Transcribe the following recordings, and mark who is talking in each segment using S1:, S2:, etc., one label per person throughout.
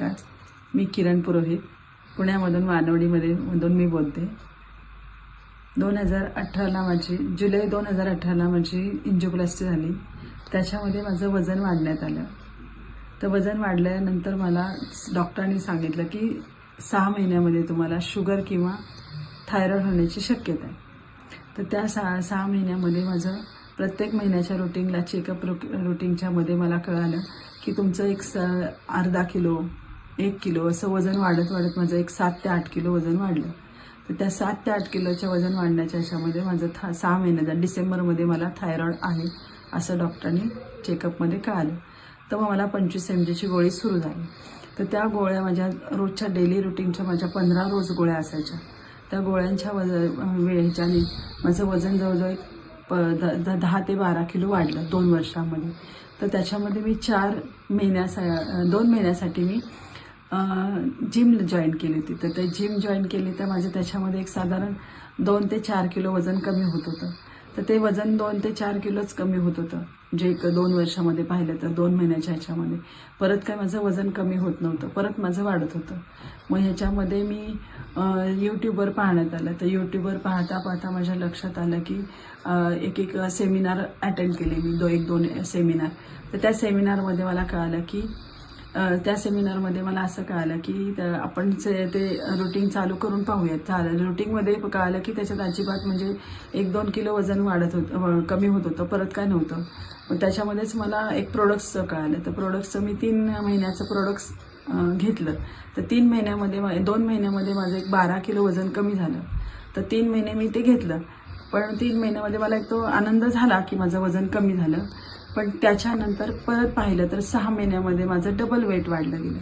S1: नमस्कार. मी किरण पुरोहित पुण्यामधून वानवडीमध्ये मधून मी बोलते. दोन हजार अठराला माझी जुलै दोन हजार अठराला माझी इंजिओप्लास्टी झाली. त्याच्यामध्ये माझं वजन वाढण्यात आलं. तर वजन वाढल्यानंतर मला डॉक्टरांनी सांगितलं की सहा महिन्यामध्ये तुम्हाला शुगर किंवा थायरॉईड होण्याची शक्यता आहे. तर त्या सहा सहा महिन्यामध्ये माझं प्रत्येक महिन्याच्या रुटीनला चेकअप रुटीनच्यामध्ये मला कळालं की तुमचं एक स अर्धा किलो एक किलो असं वजन वाढत वाढत माझं एक सात ते आठ किलो वजन वाढलं. तर त्या सात ते आठ किलोच्या वजन वाढण्याच्या ह्याच्यामध्ये माझं था सहा महिन्याचा डिसेंबरमध्ये मला थायरॉईड आहे असं डॉक्टरांनी चेकअपमध्ये कळालं. तर मग मला पंचवीस एम जीची गोळी सुरू झाली. तर त्या गोळ्या माझ्या रोजच्या डेली रुटीनच्या माझ्या पंधरा रोज गोळ्या असायच्या. त्या गोळ्यांच्या वज वेळेच्याने माझं वजन जवळजवळ एक प द द- दहा ते बारा किलो वाढलं दोन वर्षामध्ये. तर त्याच्यामध्ये मी चार महिन्यासा दोन महिन्यासाठी मी जिम जॉईन केली होती. तर ते जिम जॉईन केली तर माझं त्याच्यामध्ये एक साधारण दोन ते चार किलो वजन कमी होत होतं. तर ते वजन दोन ते चार किलोच कमी होत होतं. जे एक दोन वर्षामध्ये पाहिलं तर दोन महिन्याच्या ह्याच्यामध्ये. परत काय माझं वजन कमी होत नव्हतं. परत माझं वाढत होतं. मग ह्याच्यामध्ये मी यूट्यूबवर पाहण्यात आलं. तर यूट्यूबवर पाहता पाहता माझ्या लक्षात आलं की एक एक सेमिनार अटेंड केले मी. दो एक दोन सेमिनार तर त्या सेमिनारमध्ये मला कळालं की त्या सेमिनारमध्ये मला असं कळालं की आपण ते रुटीन चालू करून पाहूयात. चालेल. रुटीनमध्ये कळालं की त्याच्यात अजिबात म्हणजे एक दोन किलो वजन वाढत होतं कमी होत होतं परत काय नव्हतं. मग त्याच्यामध्येच मला एक प्रोडक्ट्सचं कळालं. तर प्रोडक्ट्सचं मी तीन महिन्याचं प्रोडक्ट्स घेतलं. तर तीन महिन्यामध्ये मा- दोन महिन्यामध्ये माझं एक बारा किलो वजन कमी झालं. तर तीन महिने मी ते घेतलं. पण तीन महिन्यामध्ये मला एक तो आनंद झाला की माझं वजन कमी झालं. पण त्याच्यानंतर परत पाहिलं तर सहा महिन्यामध्ये माझं डबल वेट वाढलं गेलं.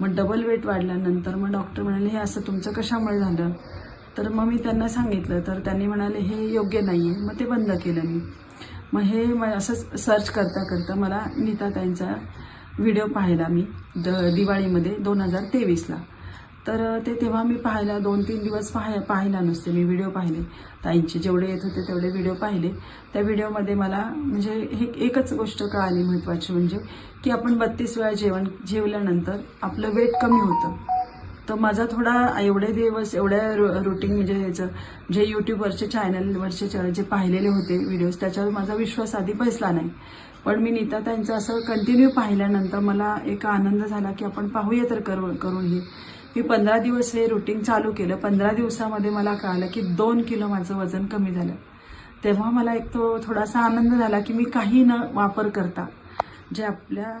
S1: मग डबल वेट वाढल्यानंतर मग डॉक्टर म्हणाले हे असं तुमचं कशामुळे झालं? तर मग मी त्यांना सांगितलं तर त्यांनी म्हणाले हे योग्य नाही आहे मग ते बंद केलं मी. मग हे मग असंच सर्च करता करता मला नीताताईंचा व्हिडिओ पाहिला मी द दिवाळीमध्ये दोन हजार तेवीसला. तर ते तेव्हा मी पाहायला दोन तीन दिवस पाहाय पाहिला नसते. मी व्हिडिओ पाहिले. ताईंचे जेवढे येत होते तेवढे व्हिडिओ पाहिले. त्या व्हिडिओमध्ये मला म्हणजे हे एकच गोष्ट कळाली महत्त्वाची म्हणजे की आपण बत्तीस वेळा जेवण जेवल्यानंतर आपलं वेट कमी होतं. तर माझा थोडा एवढे दिवस एवढ्या रुटीन म्हणजे ह्याचं जे यूट्यूबवरचे चॅनलवरचे जे पाहिलेले होते व्हिडिओज त्याच्यावर माझा विश्वास आधी बसला नाही. पण मी नीता त्यांचं असं कंटिन्यू पाहिल्यानंतर मला एक आनंद झाला की आपण पाहूया तर करू करून हे मी पंधरा दिवस हे रुटीन चालू केलं. पंधरा दिवसामध्ये मला कळलं की दोन किलो माझं वजन कमी झालं. तेव्हा मला एक तो थोडासा आनंद झाला की मी काही न वापर करता जे आपल्या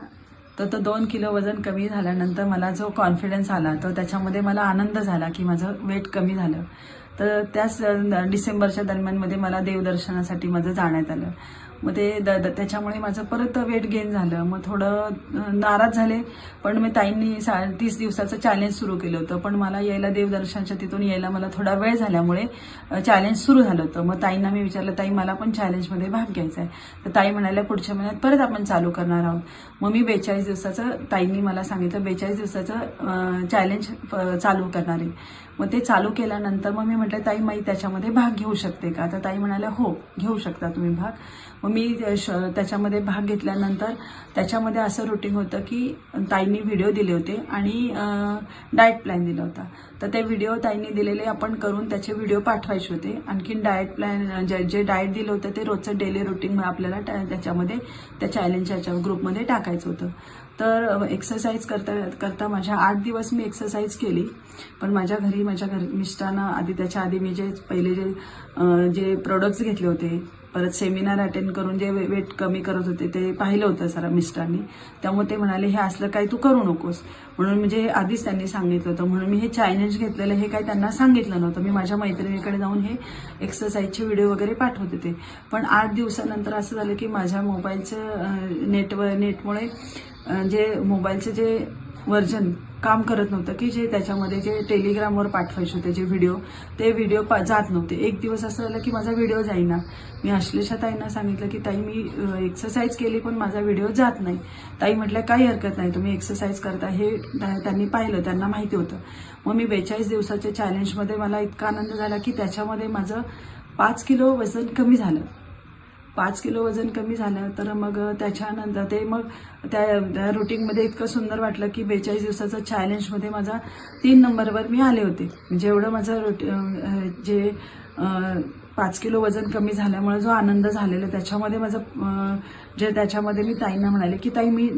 S1: तर तो दोन किलो वजन कमी झाल्यानंतर मला जो कॉन्फिडन्स आला तर त्याच्यामध्ये मला आनंद झाला की माझं वेट कमी झालं. तर त्याच डिसेंबरच्या दरम्यानमध्ये मला देवदर्शनासाठी माझं जाण्यात आलं. मग ते द द- त्याच्यामुळे माझं परत वेट गेन झालं. मग थोडं नाराज झाले. पण मी ताईंनी सा तीस दिवसाचं चॅलेंज सुरू केलं होतं. पण मला यायला देवदर्शनच्या तिथून यायला मला थोडा वेळ झाल्यामुळे चॅलेंज सुरू झालं होतं. मग ताईंना मी विचारलं ताई मला पण चॅलेंजमध्ये भाग घ्यायचा आहे तर ताई म्हणाल्या पुढच्या महिन्यात परत आपण चालू करणार आहोत. मग मी बेचाळीस दिवसाचं ताईंनी मला सांगितलं बेचाळीस दिवसाचं चॅलेंज चालू करणार आहे. मग ते चालू केल्यानंतर मग मी म्हटलं ताई माई त्याच्यामध्ये भाग घेऊ शकते का? तर ताई म्हणाल्या हो घेऊ शकता तुम्ही भाग. मग मी श- त्याच्यामध्ये भाग घेतल्यानंतर त्याच्यामध्ये असं रुटीन होतं की ताईंनी व्हिडिओ दिले होते आणि डाएट प्लॅन दिला होता. तर ते व्हिडिओ ताईंनी दिलेले आपण करून त्याचे व्हिडिओ पाठवायचे होते. आणखीन डाएट प्लॅन जे जे डाएट दिलं होतं ते रोजचं डेली रुटीन आपल्याला त्याच्यामध्ये त्या चॅलेंजच्या ग्रुपमध्ये टाकायचं होतं. तर एक्सरसाइज करता करता माझ्या आठ दिवस मी एक्सरसाइज केली. पण माझ्या घरी माझ्या घर मिस्टरांना आधी त्याच्या आधी मी जे पहिले जे जे प्रोडक्ट्स घेतले होते परत सेमिनार अटेंड करून जे वेट कमी करत होते ते पाहिलं होतं सरा मिस्टरांनी. त्यामुळे ते म्हणाले हे असलं काय तू करू नकोस. म्हणून म्हणजे आधीच त्यांनी सांगितलं होतं. म्हणून मी हे चॅलेंज घेतलेलं हे काय त्यांना सांगितलं नव्हतं. मी माझ्या मैत्रिणीकडे जाऊन हे एक्सरसाइजचे व्हिडिओ वगैरे पाठवत होते पण आठ दिवसानंतर असं झालं की माझ्या मोबाईलचं नेटवर नेटमुळे जे मोबाईलचे जे व्हर्जन काम करत नव्हतं की जे त्याच्यामध्ये जे टेलिग्रामवर पाठवायचे होते जे व्हिडिओ ते व्हिडिओ पा जात नव्हते. एक दिवस असं झालं की माझा व्हिडिओ जाईना. मी अश्लेषा ताईंना सांगितलं की ताई मी एक्सरसाइज केली पण माझा व्हिडिओ जात नाही. ताई म्हटलं काही हरकत नाही तुम्ही एक्सरसाइज करता. हे त्यांनी पाहिलं त्यांना माहिती होतं. मग मी बेचाळीस दिवसाच्या चॅलेंजमध्ये मला इतका आनंद झाला की त्याच्यामध्ये माझं पाच किलो वजन कमी झालं. पाच किलो वजन कमी झालं तर मग त्याच्यानंतर ते मग त्या त्या रुटीनमध्ये इतकं सुंदर वाटलं की बेचाळीस दिवसाचं चॅलेंजमध्ये माझा तीन नंबरवर मी आले होते. म्हणजे एवढं माझं रुटी जे पाच किलो वजन कमी झाल्यामुळे जो आनंद झालेला त्याच्यामध्ये माझं जे त्याच्यामध्ये मी ताईंना म्हणाले की ताई मी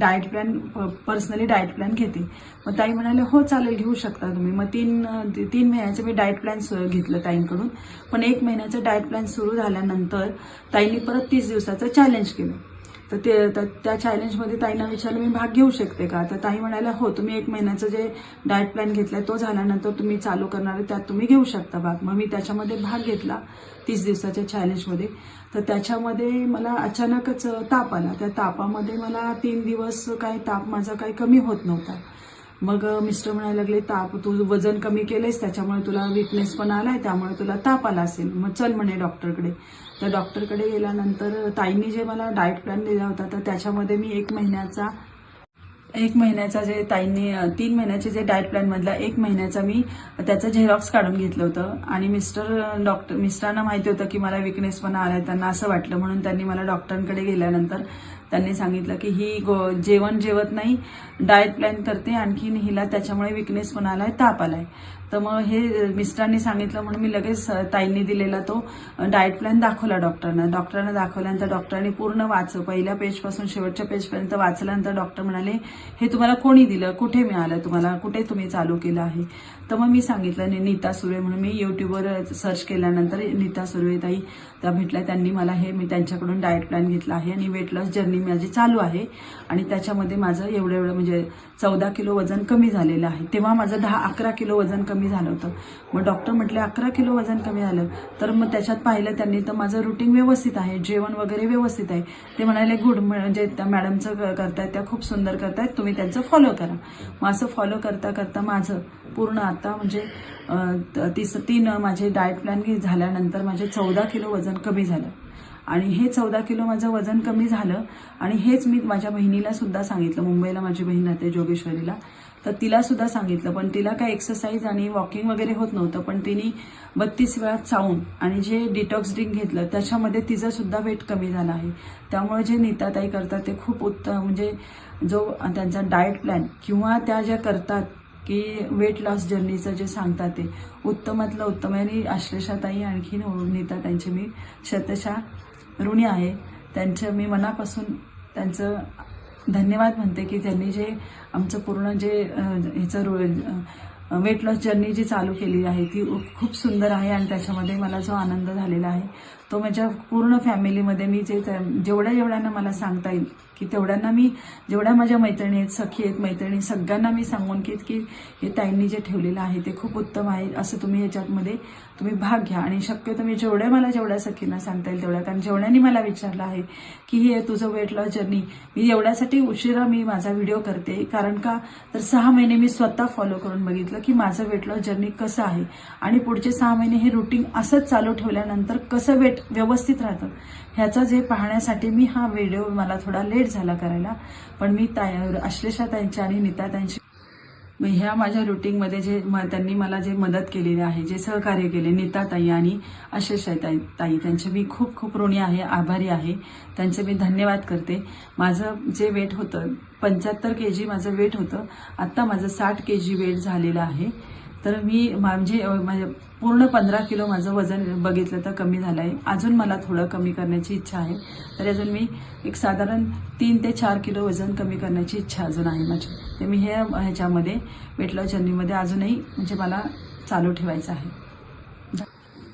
S1: diet plan personally diet plan घेते. मग ताई म्हणाले हो चालेल घेऊ शकता तुम्ही. मग तीन तीन महिन्याचं मी डाएट प्लॅन घेतलं ताईंकडून. पण एक महिन्याचं डाएट प्लॅन सुरू झाल्यानंतर ताईंनी परत तीस दिवसाचं चॅलेंज केलं. तर ते तर त्या चॅलेंजमध्ये ताईंना विचारलं मी भाग घेऊ शकते का? तर ताई म्हणायला हो तुम्ही एक महिन्याचं जे डाएट प्लॅन घेतलाय तो झाल्यानंतर तुम्ही चालू करणार त्यात तुम्ही घेऊ शकता भाग. मग मी त्याच्यामध्ये भाग घेतला तीस दिवसाच्या चॅलेंजमध्ये तर त्याच्यामध्ये मला अचानकच ताप आला. त्या तापामध्ये मला तीन दिवस काही ताप माझा काही कमी होत नव्हता. मग मिस्टर म्हणायला लागले ताप तू वजन कमी केलंयस त्याच्यामुळे तुला विकनेस पण आलाय त्यामुळे तुला ताप आला असेल. मग चल म्हणे डॉक्टरकडे तर डॉक्टरकडे गेल्यानंतर ताईंनी जे मला डाएट प्लॅन दिला होता तर त्याच्यामध्ये मी एक महिन्याचा एक महिन्याचा जे ताईंनी तीन महिन्याचे जे डाएट प्लॅनमधला एक महिन्याचा मी त्याचं झेरॉक्स काढून घेतलं होतं. आणि मिस्टर डॉक्टर मिस्टरांना माहिती होतं की मला विकनेस पण आलाय त्यांना असं वाटलं. म्हणून त्यांनी मला डॉक्टरांकडे गेल्यानंतर त्यांनी सांगितलं की ही गो जेवण जेवत नाही डाएट प्लॅन करते आणखीन हिला त्याच्यामुळे विकनेस पण आलाय ताप आलाय. तर मग हे मिस्टरांनी सांगितलं म्हणून मी लगेच ताईंनी दिलेला तो डाएट प्लॅन दाखवला डॉक्टरांना. डॉक्टरांना दाखवल्यानंतर डॉक्टरांनी पूर्ण वाच पहिल्या पेजपासून शेवटच्या पेजपर्यंत वाचल्यानंतर डॉक्टर म्हणाले हे तुम्हाला कोणी दिलं? कुठे मिळालं तुम्हाला? कुठे तुम्ही चालू केलं आहे? तर मग मी सांगितलं नीता सुर्वे म्हणून मी युट्यूबवर सर्च केल्यानंतर नीता सुर्वे ताई त्या भेटल्या त्यांनी मला हे मी त्यांच्याकडून डाएट प्लॅन घेतला आहे आणि वेट लॉस जर्नी माझी चालू आहे आणि त्याच्यामध्ये माझं एवढं एवढं म्हणजे चौदा किलो वजन कमी झालेलं आहे. तेव्हा माझं दहा अकरा किलो वजन कमी झालं होतं. मग डॉक्टर म्हटले अकरा किलो वजन कमी झालं. तर मग त्याच्यात पाहिलं त्यांनी तर माझं रुटीन व्यवस्थित आहे जेवण वगैरे व्यवस्थित आहे. ते म्हणाले गुड म्हणजे त्या मॅडमचं करतायत त्या खूप सुंदर करतायत तुम्ही त्यांचं फॉलो करा. मग असं फॉलो करता करता माझं पूर्ण आता म्हणजे त- तीस तीन माझे डाएट प्लॅन झाल्यानंतर माझे चौदा किलो वजन कमी झालं. आणि हे चौदा किलो माझं वजन कमी झालं. आणि हेच मी माझ्या बहिणीला सुद्धा सांगितलं मुंबईला माझी बहीण राहते जोगेश्वरीला. तर तिला सुद्धा सांगितलं. पण तिला काय एक्सरसाइज आणि वॉकिंग वगैरे होत नव्हतं. पण तिने बत्तीस वेळा चावून आणि जे डिटॉक्स ड्रिंक घेतलं त्याच्यामध्ये तिचं सुद्धा वेट कमी झालं आहे. त्यामुळे जे नीताताई करतात ते खूप उत्तम म्हणजे जो त्यांचा डाएट प्लॅन किंवा त्या ज्या करतात की वेट लॉस जर्नीचं जे सांगतात ते उत्तमातलं उत्तम आणि आश्लेषाताई आणखीन नीता त्यांचे मी शतशा ऋणी आहे. त्यांचं मी मनापासून त्यांचं धन्यवाद म्हणते की त्यांनी जे आमचं पूर्ण जे ह्याचं रो वेट लॉस जर्नी जी चालू केली आहे ती खूप सुंदर आहे आणि त्याच्यामध्ये मला जो आनंद झालेला आहे. तो माझ्या पूर्ण फॅमिलीमध्ये मी जे त्या- जेवढ्या जेवढ्यांना मला सांगता येईल की तेवढ्यांना मी जेवढ्या माझ्या मैत्रिणी आहेत सखी आहेत मैत्रिणी सगळ्यांना मी सांगून की की हे ताईंनी जे ठेवलेलं आहे ते खूप उत्तम आहे असं तुम्ही ह्याच्यातमध्ये तुम्ही भाग घ्या. आणि शक्यतो मी जेवढ्या मला जेवढ्या सखींना सांगता येईल तेवढ्या. कारण जेवढ्यांनी मला विचारलं आहे की हे तुझं वेट लॉस जर्नी मी एवढ्यासाठी उशिरा मी माझा व्हिडिओ करते. कारण का? तर सहा महिने मी स्वतः फॉलो करून बघितलं की माझं वेट लॉस जर्नी कसं आहे. आणि पुढचे सहा महिने हे रुटीन असंच चालू ठेवल्यानंतर कसं वेट व्यवस्थित राहतं. ह्याचं जे पाहण्यासाठी मी हा व्हिडिओ मला थोडा लेट झाला करायला पण मी ताई अश्लेषा ताईंची आणि नीता त्यांची ह्या माझ्या रुटीनमध्ये जे म- त्यांनी मला जे मदत केलेली आहे जे सहकार्य केले नीता ताई आणि आशिषा ताई ताई त्यांचे मी खूप खूप ऋणी आहे आभारी आहे. त्यांचे मी धन्यवाद करते. माझं जे वेट होतं पंच्याहत्तर के जी माझं वेट होतं आत्ता माझं साठ के जी वेट झालेलं आहे. तर मी म्हणजे, म्हणजे पूर्ण पंधरा किलो माझं वजन बघितलं तर कमी झालं आहे अजून मला थोडं कमी करण्याची इच्छा आहे. तर अजून मी एक साधारण तीन ते चार किलो वजन कमी करण्याची इच्छा अजून आहे माझी. ते मी हे ह्याच्यामध्ये वेट लॉस जर्नीमध्ये अजूनही म्हणजे मला चालू ठेवायचं आहे.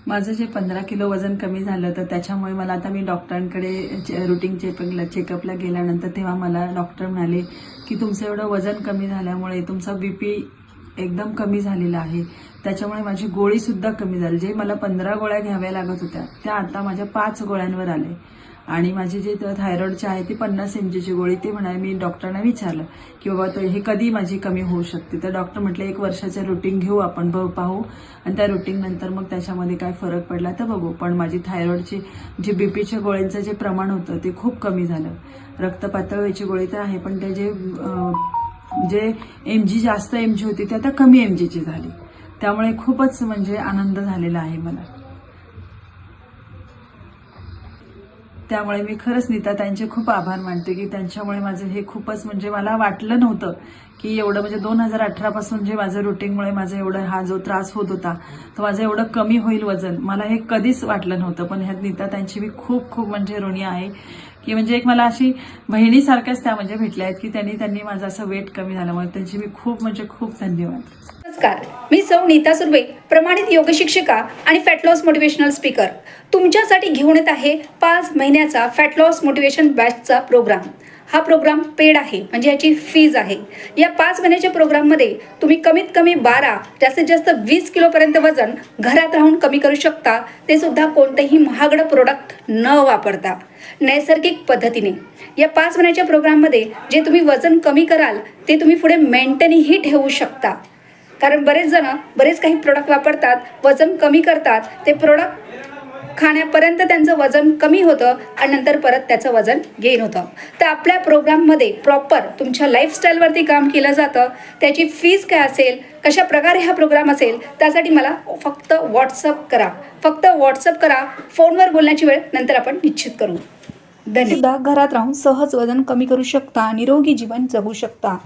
S1: माझं जे पंधरा किलो वजन कमी झालं तर त्याच्यामुळे मला आता मी डॉक्टरांकडे रुटीन चेकिंगला चेकअपला गेल्यानंतर तेव्हा मला डॉक्टर म्हणाले की तुमचं एवढं वजन कमी झाल्यामुळे तुमचा बीपी एकदम कमी झालेला आहे. त्याच्यामुळे माझी गोळीसुद्धा कमी झाली. जे मला पंधरा गोळ्या घ्याव्या लागत होत्या त्या आता माझ्या पाच गोळ्यांवर आले. आणि माझी जे थायरॉइडची आहे ती पन्नास एम जीची गोळी ते म्हणाले मी डॉक्टरांना विचारलं की बाबा तो हे कधी माझी कमी होऊ शकते? तर डॉक्टर म्हटले एक वर्षाचं रुटीन घेऊ आपण बघ पाहू. आणि त्या रुटीननंतर मग त्याच्यामध्ये काय फरक पडला तर बघू. पण माझी थायरॉइडची जी पीच्या गोळ्यांचं जे प्रमाण होतं ते खूप कमी झालं. रक्तपातळीची गोळी तर आहे पण ते जे जे एम जी जास्त एम जी होती ती आता कमी एम जीची झाली. त्यामुळे खूपच म्हणजे आनंद झालेला आहे मला. त्यामुळे मी खरंच नीता त्यांचे खूप आभार मानते की त्यांच्यामुळे माझं हे खूपच म्हणजे मला वाटलं नव्हतं की एवढं म्हणजे दोन हजार अठरापासून जे माझं रुटीनमुळे माझं एवढं हा जो त्रास होत होता तो माझं एवढं कमी होईल वजन मला हे कधीच वाटलं नव्हतं. पण ह्यात नीता त्यांची मी खूप खूप म्हणजे ऋणी आहे. की म्हणजे एक मला अशी बहिणीसारख्याच त्या म्हणजे भेटल्या आहेत की त्यांनी त्यांनी माझं असं वेट कमी झाल्यामुळे त्यांची मी खूप म्हणजे खूप धन्यवाद.
S2: नमस्कार. मी सौ नीता सुर्वे प्रमाणित योग शिक्षिका आणि फॅट लॉस मोटिवेशनल स्पीकर तुमच्यासाठी घेऊन येत आहे पाच महिन्याचा फॅट लॉस मोटिवेशन बॅचचा प्रोग्राम हा प्रोग्राम पेड आहे. म्हणजे याची फीज आहे. या पाच महिन्याच्या प्रोग्राममध्ये तुम्ही कमीत कमी बारा जास्तीत जास्त वीस किलोपर्यंत वजन घरात राहून कमी करू शकता. ते सुद्धा कोणतेही महागडं प्रोडक्ट न वापरता. नैसर्गिक पद्धतीने. या पाच महिन्याच्या प्रोग्राममध्ये जे तुम्ही वजन कमी कराल ते तुम्ही पुढे मेंटेनही ठेवू शकता. कारण बरेच जण बरेच काही प्रोडक्ट वापरतात वजन कमी करतात ते प्रोडक्ट खाण्यापर्यंत त्यांचं वजन कमी होतं आणि नंतर परत त्याचं वजन गेन होतं. तर आपल्या प्रोग्राममध्ये प्रॉपर तुमच्या लाईफस्टाईलवरती काम केलं जातं. त्याची फीज काय असेल कशा प्रकारे हा प्रोग्राम असेल त्यासाठी मला फक्त व्हॉट्सअप करा. फक्त व्हॉट्सअप करा. फोनवर बोलण्याची वेळ नंतर आपण निश्चित करू. धन्यवाद.
S3: सुद्धा घरात राहून सहज वजन कमी करू शकता निरोगी जीवन जगू शकता.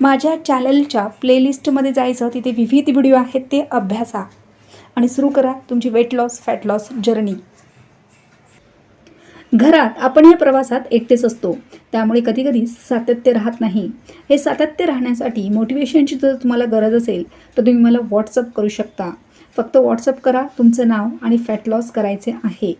S3: माझ्या चॅनलच्या प्लेलिस्टमध्ये जायचं तिथे विविध व्हिडिओ आहेत ते अभ्यासा. आणि सुरू करा तुमची weight loss fat loss journey घरात आपण या प्रवासात एकटेच असतो. त्यामुळे कधीकधी सातत्य राहत नाही. हे सातत्य राहण्यासाठी मोटिवेशनची जर तुम्हाला गरज असेल तर तुम्ही मला व्हॉट्सअप करू शकता. फक्त व्हॉट्सअप करा तुमचं नाव आणि फॅट लॉस करायचे आहे.